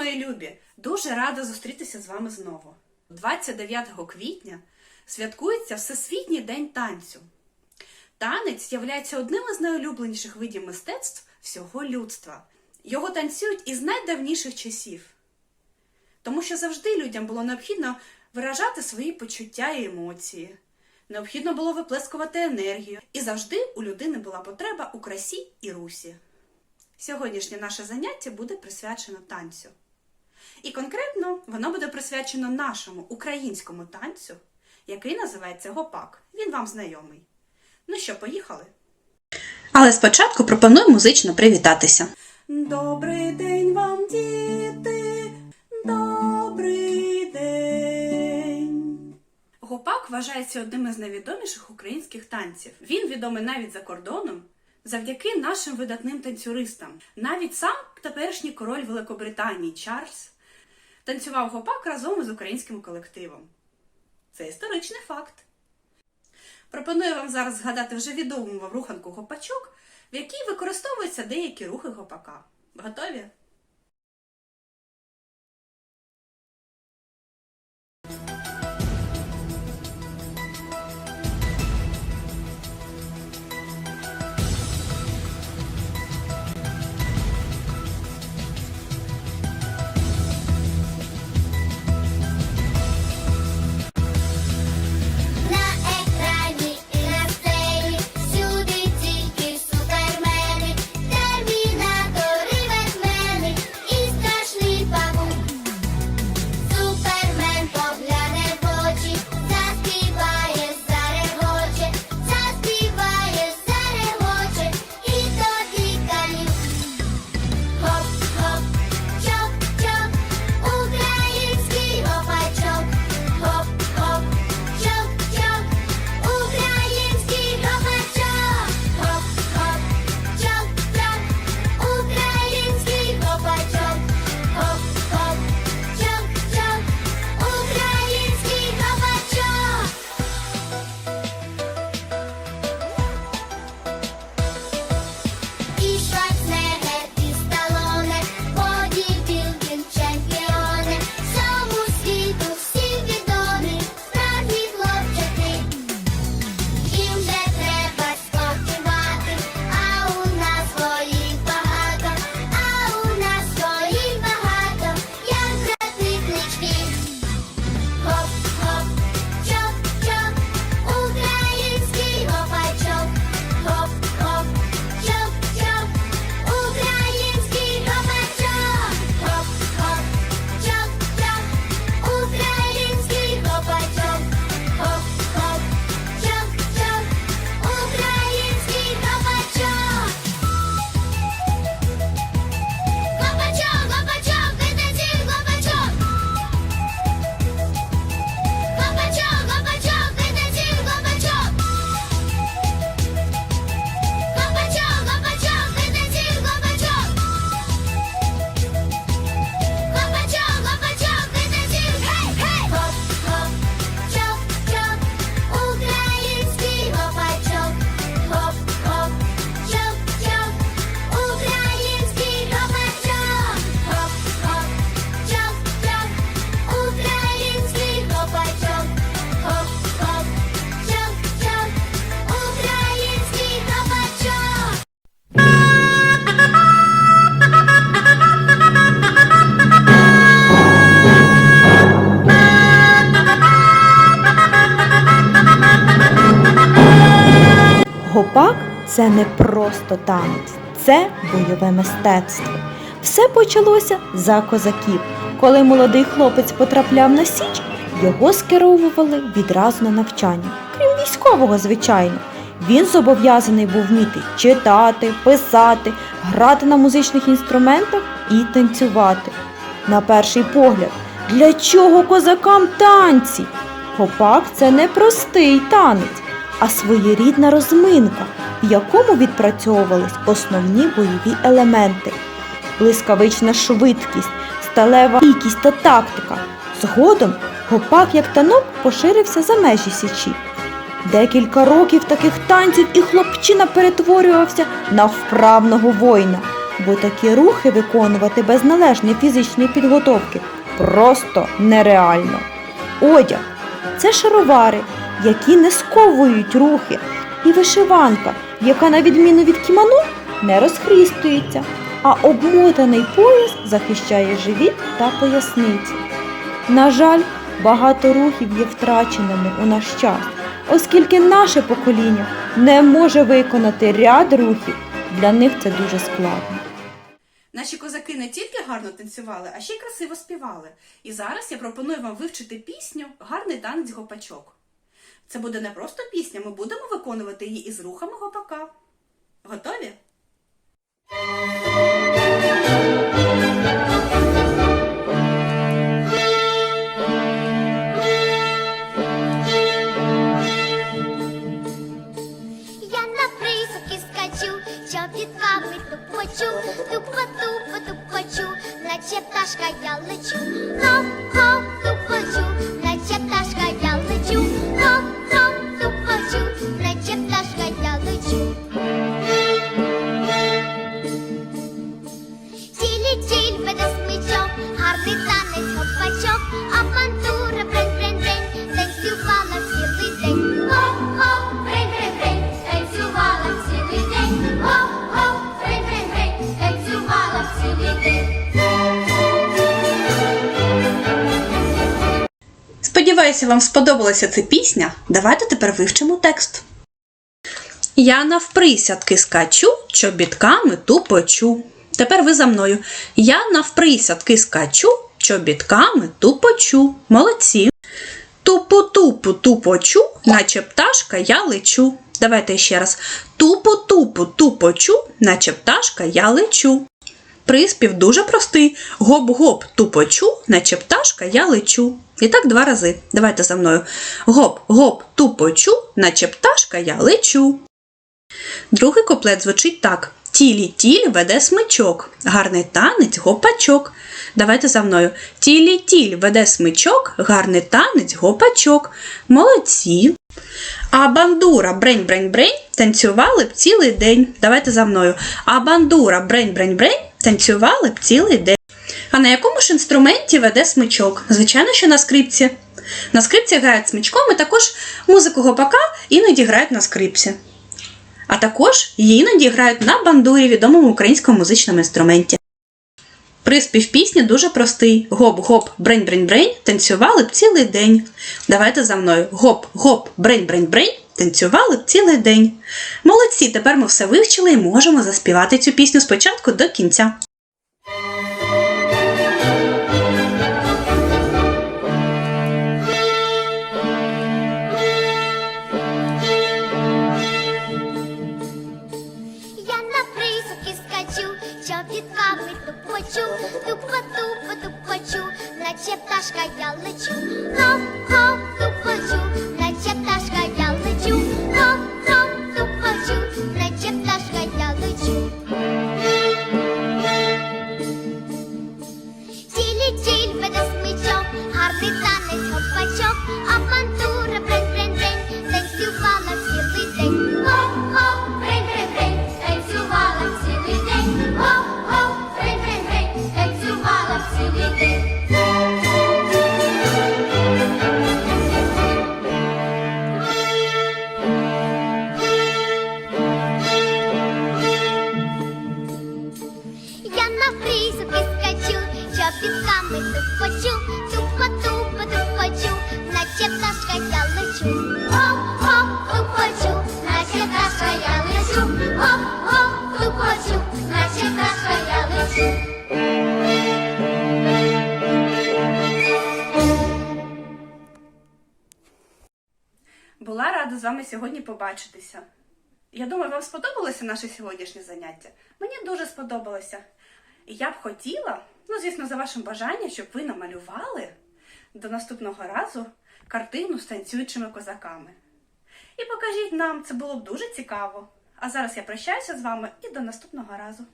мої любі! Дуже рада зустрітися з вами знову. 29 квітня святкується Всесвітній день танцю. Танець є одним із найулюбленіших видів мистецтв всього людства. Його танцюють із найдавніших часів, тому що завжди людям було необхідно виражати свої почуття і емоції. Необхідно було виплескувати енергію, і завжди у людини була потреба у красі і русі. Сьогоднішнє наше заняття буде присвячено танцю. І конкретно воно буде присвячено нашому українському танцю, який називається гопак. Він вам знайомий. Ну що, поїхали? Але спочатку пропоную музично привітатися. Добрий день вам, діти! Добрий день! Гопак вважається одним із найвідоміших українських танців. Він відомий навіть за кордоном завдяки нашим видатним танцюристам. Навіть сам теперішній король Великобританії Чарльз танцював гопак разом із українським колективом. Це історичний факт. Пропоную вам зараз згадати вже відому вам руханку гопачок, в якій використовуються деякі рухи гопака. Готові? Гопак це не просто танець, це бойове мистецтво. Все почалося за козаків. Коли молодий хлопець потрапляв на січ, його скеровували відразу на навчання, крім військового, звичайно. Він зобов'язаний був вміти читати, писати, грати на музичних інструментах і танцювати. На перший погляд, для чого козакам танці? Гопак це не простий танець, а своєрідна розминка, в якому відпрацьовувались основні бойові елементи: блискавична швидкість, сталева стійкість та тактика. Згодом гопак як танок поширився за межі січі. Декілька років таких танців і хлопчина перетворювався на вправного воїна. бо такі рухи виконувати без належної фізичної підготовки просто нереально. Одяг це шаровари, які не сковують рухи, і вишиванка, яка, на відміну від кімоно, не розхрістується, а обмотаний пояс захищає живіт та поясниці. На жаль, багато рухів є втраченими у наш час, оскільки наше покоління не може виконати ряд рухів. Для них це дуже складно. Наші козаки не тільки гарно танцювали, а ще й красиво співали. І зараз я пропоную вам вивчити пісню Гарний танець гопачок. Це буде не просто пісня, ми будемо виконувати її із рухами гопака. Готові? Я на присадки скачу, чобітками тупочу, тупо-тупо тупочу, наче пташка я лечу. Хоп-хоп Сподіваюся, вам сподобалася ця пісня. Давайте тепер вивчимо текст. Я навприсядки скачу, чобітками тупочу. Тепер ви за мною. Я навприсядки скачу, чобітками тупочу. Молодці. Тупу-тупу тупочу, наче пташка я лечу. Давайте ще раз. Тупу-тупу тупочу, наче пташка я лечу. Приспів дуже простий. Гоп-гоп тупочу, наче пташка я лечу. І так два рази. Давайте за мною. Гоп-гоп тупочу, наче пташка я лечу. Другий куплет звучить так: Тілі-тіль веде смичок, гарний танець гопачок. Давайте за мною. Тілі-тіль веде смичок, гарний танець гопачок. Молодці. А бандура брень-брень-брень танцювали б цілий день. Давайте за мною. А бандура брень-брень-брень танцювали б цілий день. А на якому ж інструменті веде смичок? Звичайно, що на скрипці. На скрипці грають смичком і також музику гопака іноді грають на скрипці. А також її іноді грають на бандурі, відомому українському музичному інструменті. Приспів пісні дуже простий. Гоп-гоп, брень-брень-брень, танцювали б цілий день. Давайте за мною. Гоп-гоп, брень-брень-брень, танцювали цілий день. Молодці, тепер ми все вивчили і можемо заспівати цю пісню спочатку до кінця. Тупочу, наче пташка я лечу. Сьогодні побачитися. Я думаю, вам сподобалося наше сьогоднішнє заняття? Мені дуже сподобалося. І я б хотіла, ну, звісно, за вашим бажанням, щоб ви намалювали до наступного разу картину з танцюючими козаками. І покажіть нам, це було б дуже цікаво. А зараз я прощаюся з вами і до наступного разу.